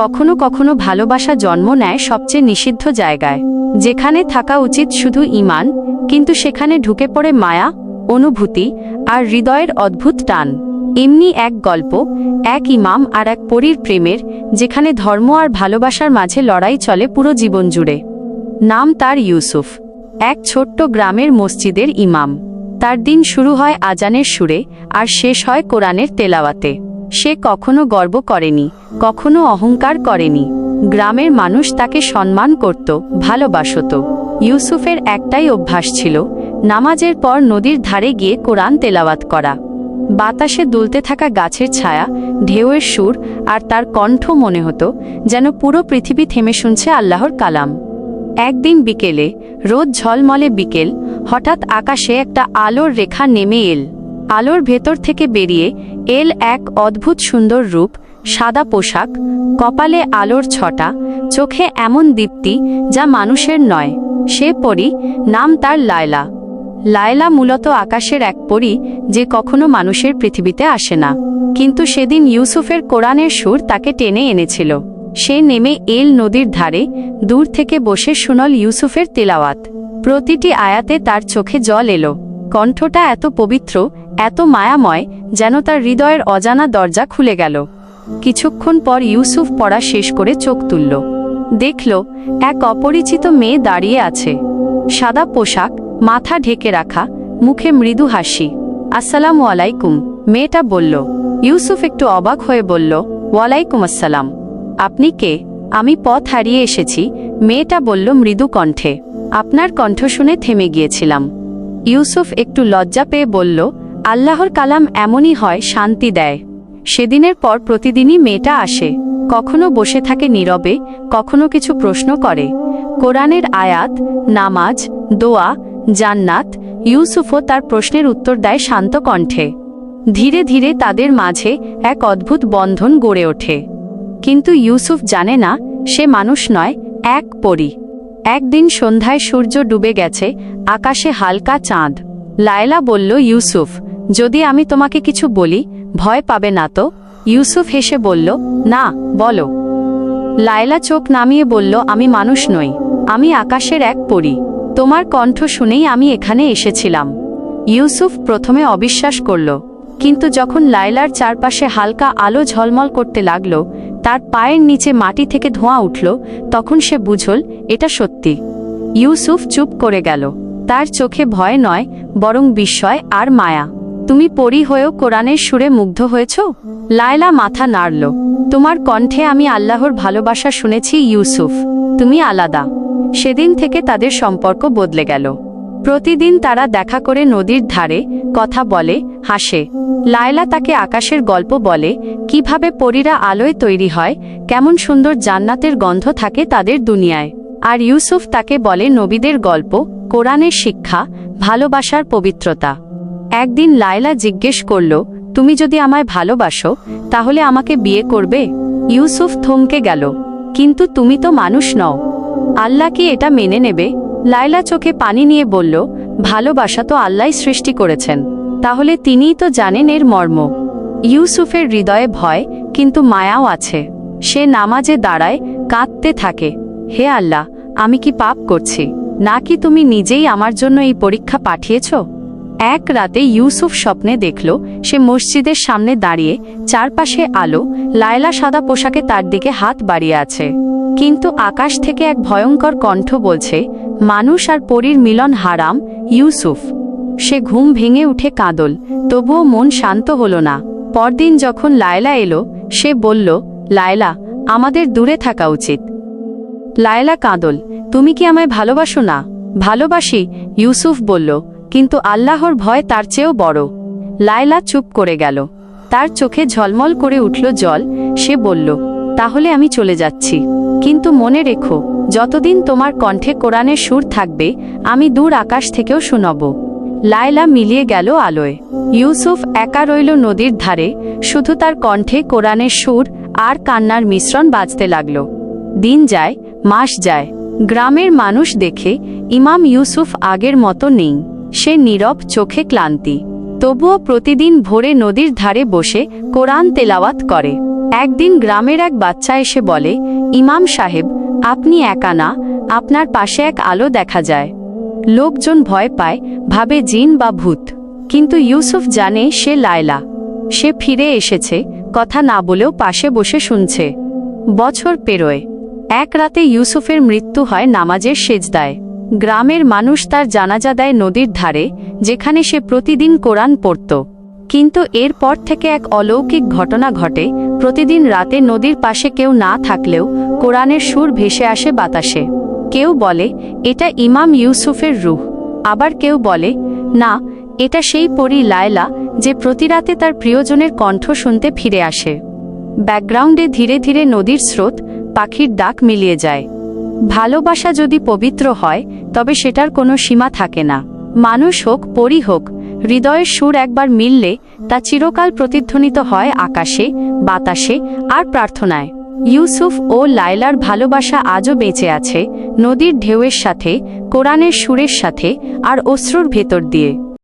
কখনো কখনো ভালোবাসা জন্ম নেয় সবচেয়ে নিষিদ্ধ জায়গায়, যেখানে থাকা উচিত শুধু ইমান কিন্তু সেখানে ঢুকে পড়ে মায়া, অনুভূতি, আর হৃদয়ের অদ্ভুত টান। এমনি এক গল্প, এক ইমাম আর এক পরীর প্রেমের, যেখানে ধর্ম আর ভালোবাসার মাঝে লড়াই চলে পুরো জীবন জুড়ে। নাম তার ইউসুফ, এক ছোট্ট গ্রামের মসজিদের ইমাম। তার দিন শুরু হয় আজানের সুরে, আর শেষ হয় কোরআনের তেলাওয়াতে। সে কখনো গর্ব করেনি, কখনো অহংকার করেনি। গ্রামের মানুষ তাকে সম্মান করত, ভালোবাসত। ইউসুফের একটাই অভ্যাস ছিল, নামাজের পর নদীর ধারে গিয়ে কোরআন তেলাওয়াত করা। বাতাসে দুলতে থাকা গাছের ছায়া, ঢেউয়ের সুর আর তার কণ্ঠ মনে হতো যেন পুরো পৃথিবী থেমে শুনছে আল্লাহর কালাম। একদিন বিকেলে, রোদ ঝলমলে বিকেল, হঠাৎ আকাশে একটা আলোর রেখা নেমে এল। আলোর ভেতর থেকে বেরিয়ে এল এক অদ্ভুত সুন্দর রূপ, সাদা পোশাক, কপালে আলোর ছটা, চোখে এমন দীপ্তি যা মানুষের নয়, সে পরি নাম তার লায়লা। লায়লা মূলত আকাশের এক পরী যে কখনো মানুষের পৃথিবীতে আসে না। কিন্তু সেদিন ইউসুফের কোরআনের সুর তাকে টেনে এনেছিল। সে নেমে এল নদীর ধারে, দূর থেকে বসে শুনল ইউসুফের তেলাওয়াত। প্রতিটি আয়াতে তার চোখে জল এলো। কণ্ঠটা এত পবিত্র এত মায়াময় যেন তার হৃদয়ের অজানা দরজা খুলে গেল। কিছুক্ষণ পর ইউসুফ পড়া শেষ করে চোখ তুলল। দেখল, এক অপরিচিত মেয়ে দাঁড়িয়ে আছে। সাদা পোশাক, মাথা ঢেকে রাখা, মুখে মৃদু হাসি। আসসালামু আলাইকুম, মেয়েটা বলল। ইউসুফ একটু অবাক হয়ে বলল, ওয়ালাইকুম আসসালাম। আপনি কে? আমি পথ হারিয়ে এসেছি, মেয়েটা বলল মৃদু কণ্ঠে। আপনার কণ্ঠ শুনে থেমে গিয়েছিলাম। ইউসুফ একটু লজ্জা পেয়ে বলল আল্লাহর কালাম এমনই হয়, শান্তি দেয়। সেদিনের পর প্রতিদিনই মেয়েটা আসে, কখনো বসে থাকে নীরবে, কখনো কিছু প্রশ্ন করে। কোরআনের আয়াত, নামাজ, দোয়া, জান্নাত, ইউসুফও তার প্রশ্নের উত্তর দেয় শান্ত কণ্ঠে। ধীরে ধীরে তাদের মাঝে এক অদ্ভুত বন্ধন গড়ে ওঠে। কিন্তু ইউসুফ জানে না, সে মানুষ নয়, এক পরী। একদিন সন্ধ্যায় সূর্য ডুবে গেছে, আকাশে হালকা চাঁদ। লায়লা বলল, ইউসুফ, যদি আমি তোমাকে কিছু বলি, ভয় পাবে না তো? ইউসুফ হেসে বলল, না, বলো। লায়লা চোখ নামিয়ে বলল, আমি মানুষ নই, আমি আকাশের এক পরী। তোমার কণ্ঠ শুনেই আমি এখানে এসেছিলাম। ইউসুফ প্রথমে অবিশ্বাস করল, কিন্তু যখন লায়লার চারপাশে হালকা আলো ঝলমল করতে লাগল, তার পায়ের নিচে মাটি থেকে ধোঁয়া উঠল, তখন সে বুঝল, এটা সত্যি। ইউসুফ চুপ করে গেল। তার চোখে ভয় নয়, বরং বিস্ময় আর মায়া। তুমি পরি হয়েও কোরআনের সুরে মুগ্ধ হয়েছ? লায়লা মাথা নাড়ল। তোমার কণ্ঠে আমি আল্লাহর ভালোবাসা শুনেছি, ইউসুফ। তুমি আলাদা। সেদিন থেকে তাদের সম্পর্ক বদলে গেল। প্রতিদিন তারা দেখা করে নদীর ধারে কথা বলে, হাসে। লায়লা তাকে আকাশের গল্প বলে, কীভাবে পরীরা আলোয় তৈরি হয়, কেমন সুন্দর জান্নাতের গন্ধ থাকে তাদের দুনিয়ায়। আর ইউসুফ তাকে বলে, নবীদের গল্প কোরআনের শিক্ষা, ভালোবাসার পবিত্রতা। একদিন লায়লা জিজ্ঞেস করল, তুমি যদি আমায় ভালোবাসো, তাহলে আমাকে বিয়ে করবে? ইউসুফ থমকে গেল, কিন্তু তুমি তো মানুষ নও। আল্লাহ কি এটা মেনে নেবে? লায়লা চোখে পানি নিয়ে বলল, ভালোবাসা তো আল্লাহ সৃষ্টি করেছেন, তাহলে তিনিই তো জানেন এর মর্ম। ইউসুফের হৃদয়ে ভয়, কিন্তু মায়াও আছে। সে নামাজে দাঁড়ায়, কাঁদতে থাকে, হে আল্লাহ, আমি কি পাপ করছি? নাকি তুমি নিজেই আমার জন্য এই পরীক্ষা পাঠিয়েছ? এক রাতে ইউসুফ স্বপ্নে দেখল, সে মসজিদের সামনে দাঁড়িয়ে চারপাশে আলো, লায়লা সাদা পোশাকে তার দিকে হাত বাড়িয়ে আছে। কিন্তু আকাশ থেকে এক ভয়ঙ্কর কণ্ঠ বলছে, মানুষ আর পরীর মিলন হারাম, ইউসুফ। সে ঘুম ভেঙে উঠে কাঁদল, তবুও মন শান্ত হল না। পরদিন যখন লায়লা এলো, সে বলল, লায়লা, আমাদের দূরে থাকা উচিত। লায়লা কাঁদল তুমি কি আমায় ভালোবাসো না? ভালোবাসি, ইউসুফ বলল, কিন্তু আল্লাহর ভয় তার চেয়েও বড়। লায়লা চুপ করে গেল। তার চোখে ঝলমল করে উঠল জল। সে বলল, তাহলে আমি চলে যাচ্ছি। কিন্তু মনে রেখো, যতদিন তোমার কণ্ঠে কোরআনের সুর থাকবে, আমি দূর আকাশ থেকেও শুনব। লায়লা মিলিয়ে গেল আলোয়। ইউসুফ একা রইল নদীর ধারে। শুধু তার কণ্ঠে কোরআনের সুর আর কান্নার মিশ্রণ বাজতে লাগল। দিন যায়, মাস যায়। গ্রামের মানুষ দেখে ইমাম ইউসুফ আগের মতো নেই। সে নীরব, চোখে ক্লান্তি। তবুও প্রতিদিন ভোরে নদীর ধারে বসে কোরআন তেলাওয়াত করে। একদিন গ্রামের এক বাচ্চা এসে বলে, ইমাম সাহেব, আপনি একা না, আপনার পাশে এক আলো দেখা যায়। লোকজন ভয় পায়, ভাবে জিন বা ভূত। কিন্তু ইউসুফ জানে সে লায়লা। সে ফিরে এসেছে, কথা না বলেও পাশে বসে শুনছে। বছর পেরোয়। এক রাতে ইউসুফের মৃত্যু হয় নামাজের সেজদায়। গ্রামের মানুষ তার জানাজা দেয় নদীর ধারে, যেখানে সে প্রতিদিন কোরআন পড়ত। কিন্তু এরপর থেকে এক অলৌকিক ঘটনা ঘটে, প্রতিদিন রাতে নদীর পাশে কেউ না থাকলেও কোরআনের সুর ভেসে আসে বাতাসে। কেউ বলে, এটা ইমাম ইউসুফের রুহ। আবার কেউ বলে, না, এটা সেই পরী লায়লা যে প্রতি রাতে তার প্রিয়জনের কণ্ঠ শুনতে ফিরে আসে। ব্যাকগ্রাউন্ডে ধীরে ধীরে নদীর স্রোত পাখির ডাক মিলিয়ে যায়। ভালোবাসা যদি পবিত্র হয়, তবে সেটার কোনো সীমা থাকে না। মানুষ হোক, পরি হোক, হৃদয়ের সুর একবার মিললে, তা চিরকাল প্রতিধ্বনিত হয় আকাশে, বাতাসে আর প্রার্থনায়। ইউসুফ ও লায়লার ভালোবাসা আজও বেঁচে আছে, নদীর ঢেউয়ের সাথে, কোরআনের সুরের সাথে, আর অশ্রুর ভেতর দিয়ে।